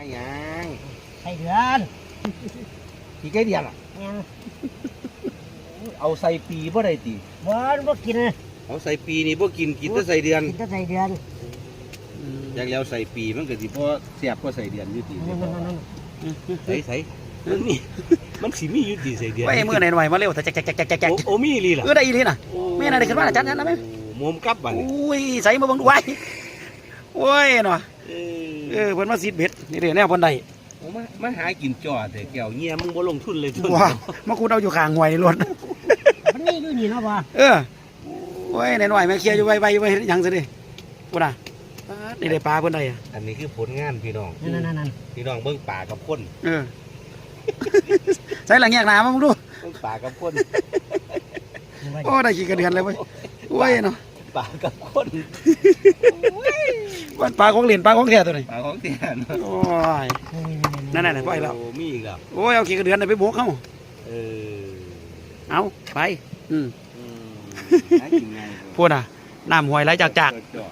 อ้ยังไส้เดือนกี่ไก่เดียนอะยังเอาใส่ปีบ่ได้ติบ่บ่กินเอาใส่ปีนี่บ่กินกินแต่ใส่เดือนกินแต่ไส้เดือนอยากแล้วใส่ปีมันก็สิบ่เสียบก็ใส่เดือนอยู่ตินั่นนั่นนั่นใส่ใส่มันมีมันสิมีอยู่ติใส่เดือนไว้เมื่อไหร่หน่อยมาเร็วแต่แจ๊กแจ๊กแจ๊กแจ๊กแจ๊กโอ้โอ้มีอีหลีล่ะเออได้อีหลีน่ะแม่น่ะได้ขึ้นมาแล้วจัดงั้นนะแม่โมมกลับบัดนี้อุ้ยใส่มาเบังดูไว้โอ้ยเนาะ เอเอออเพิ่นมาซีดเบ็ดนี่เด้แนวเพิ่นได้โอ้มามาหากินจ่อแต่แก้วเงียมึงบ่ลงทุนเลยทุนว้าวมาคูดเอาอยู่ข้างห้วยรถมันนี่อยู่นี่เนาะบ่เออโอ้ยหน่อยๆแม่เคลียร์อยู่ไว้ไว้ไว้เฮ็ดหยังซะดิกูน่ะปาดนี่ได้ปลาเพิ่นได้อะอันนี้คือผลงานพี่น้องนั่นนั่นนั่นพี่น้องเบิ่งป่ากับคนเออใส่หลังแยกหน้ามามึงดูเบิ่งป่ากับคนโอ้ได้กี่กระเดือนเลยเว้ยโอ้ยเนาะป่ากับคน วันปลาของเหรียญปลาของแท้ตัวนี้ป่าของเตี้ยเนาะโอ้ยนั่นน่ะปล่อยแล้วโมีอีกแล้วโอ้ยเอากี่กระเดือนได้ไปโบกเขาเออเอาไป อืมอืมหากินไงพูดอะน้ำห้วยไหลจากจากจ่อ